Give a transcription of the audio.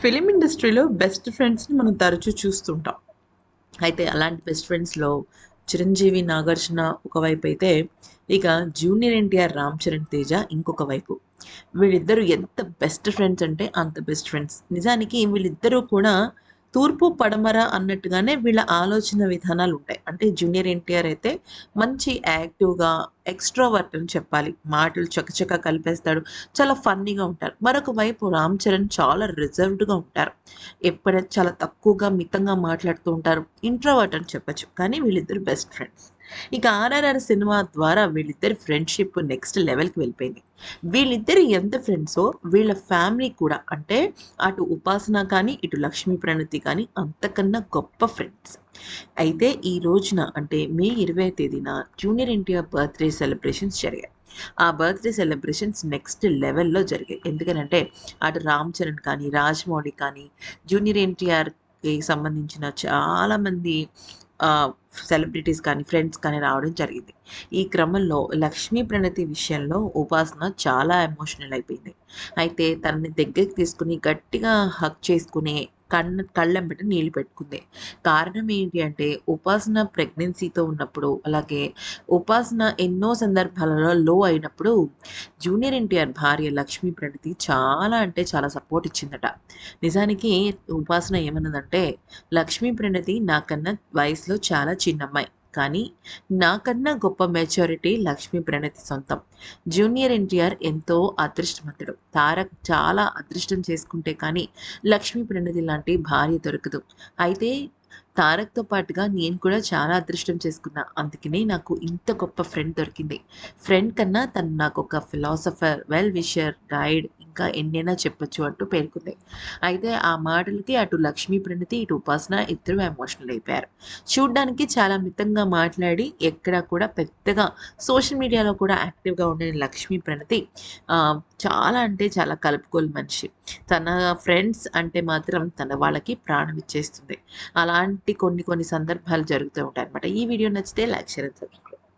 Film ఇండస్ట్రీలో best ఫ్రెండ్స్ని మనం తరచూ చూస్తుంటాం. అయితే అలాంటి బెస్ట్ ఫ్రెండ్స్లో చిరంజీవి నాగార్జున ఒకవైపు అయితే ఇక జూనియర్ ఎన్టీఆర్ రామ్ చరణ్ తేజ ఇంకొక వైపు. వీళ్ళిద్దరూ ఎంత బెస్ట్ ఫ్రెండ్స్ అంటే అంత బెస్ట్ ఫ్రెండ్స్. నిజానికి వీళ్ళిద్దరూ కూడా తూర్పు పడమర అన్నట్టుగానే వీళ్ళ ఆలోచన విధానాలు ఉంటాయి. అంటే జూనియర్ ఎన్టీఆర్ అయితే మంచి యాక్టివ్గా ఎక్స్ట్రోవర్ట్ అని చెప్పాలి. మాటలు చకచక కలిపేస్తాడు. చాలా ఫన్నీగా ఉంటారు. మరొక వైపు రామ్ చరణ్ చాలా రిజర్వ్డ్గా ఉంటారు. ఎప్పుడైతే చాలా తక్కువగా మితంగా మాట్లాడుతూ ఉంటారు. ఇంట్రోవర్ట్ అని చెప్పచ్చు. కానీ వీళ్ళిద్దరు బెస్ట్ ఫ్రెండ్స్ ఇక ఆర్ఆర్ఆర్ సినిమా ద్వారా వీళ్ళిద్దరి ఫ్రెండ్షిప్ నెక్స్ట్ లెవెల్కి వెళ్ళిపోయింది. వీళ్ళిద్దరు ఎంత ఫ్రెండ్సో వీళ్ళ ఫ్యామిలీ కూడా అంటే అటు ఉపాసన కానీ ఇటు లక్ష్మీ ప్రణతి కానీ అంతకన్నా గొప్ప ఫ్రెండ్స్ అయితే ఈ రోజున అంటే మే ఇరవై తేదీన జూనియర్ ఎన్టీఆర్ బర్త్డే సెలబ్రేషన్స్ జరిగాయి. ఆ బర్త్డే సెలబ్రేషన్స్ నెక్స్ట్ లెవెల్లో జరిగాయి. ఎందుకనంటే అటు రామ్ చరణ్ కానీ రాజమౌళి కానీ జూనియర్ ఎన్టీఆర్కి సంబంధించిన చాలామంది సెలబ్రిటీస్ కానీ ఫ్రెండ్స్ కానీ రావడం జరిగింది. ఈ క్రమంలో లక్ష్మీ ప్రణతి విషయంలో ఉపాసన చాలా ఎమోషనల్ అయిపోయింది. అయితే తనని దగ్గరికి తీసుకుని గట్టిగా హక్ చేసుకునే కళ్ళ కళ్ళెంబట నీళ్ళు పెట్టుకుంది. కారణం ఏంటి అంటే ఉపాసన ప్రెగ్నెన్సీతో ఉన్నప్పుడు అలాగే ఉపాసన ఎన్నో సందర్భాలలో లో అయినప్పుడు జూనియర్ ఎన్టీఆర్ భార్య లక్ష్మీ ప్రణతి చాలా అంటే చాలా సపోర్ట్ ఇచ్చిందట. నిజానికి ఉపాసన ఏమన్నదంటే లక్ష్మీ ప్రణతి నాకన్నా వయసులో చాలా చిన్నమ్మాయి. కానీ నాకన్నా గొప్ప మెచ్యూరిటీ లక్ష్మీ ప్రణతి సొంతం. జూనియర్ ఎన్టీఆర్ ఎంతో అదృష్టవంతుడు. తారక్ చాలా అదృష్టం చేసుకుంటే కానీ లక్ష్మీ ప్రణతి లాంటి భార్య దొరకదు. అయితే తారక్తో పాటుగా నేను కూడా చాలా అదృష్టం చేసుకున్నా. అందుకనే నాకు ఇంత గొప్ప ఫ్రెండ్ దొరికింది. ఫ్రెండ్ కన్నా తను నాకు ఒక ఫిలాసఫర్ వెల్ విషర్ గైడ్ ఇంకా ఎన్నైనా చెప్పొచ్చు అంటూ పేర్కొంది. అయితే ఆ మాటలకి అటు లక్ష్మీ ప్రణతి ఇటు ఉపాసన ఇద్దరు ఎమోషనల్ అయిపోయారు. చూడ్డానికి చాలా మితంగా మాట్లాడి ఎక్కడా కూడా పెద్దగా సోషల్ మీడియాలో కూడా యాక్టివ్గా ఉండే లక్ష్మీ ప్రణతి చాలా అంటే చాలా కలుపుకోలు మనిషి. తన ఫ్రెండ్స్ అంటే మాత్రం తన వాళ్ళకి ప్రాణం ఇచ్చేస్తుంది. అలాంటి కొన్ని కొన్ని సందర్భాలు జరుగుతూ ఉంటాయి అనమాట ఈ వీడియో నచ్చితే లైక్ షేర్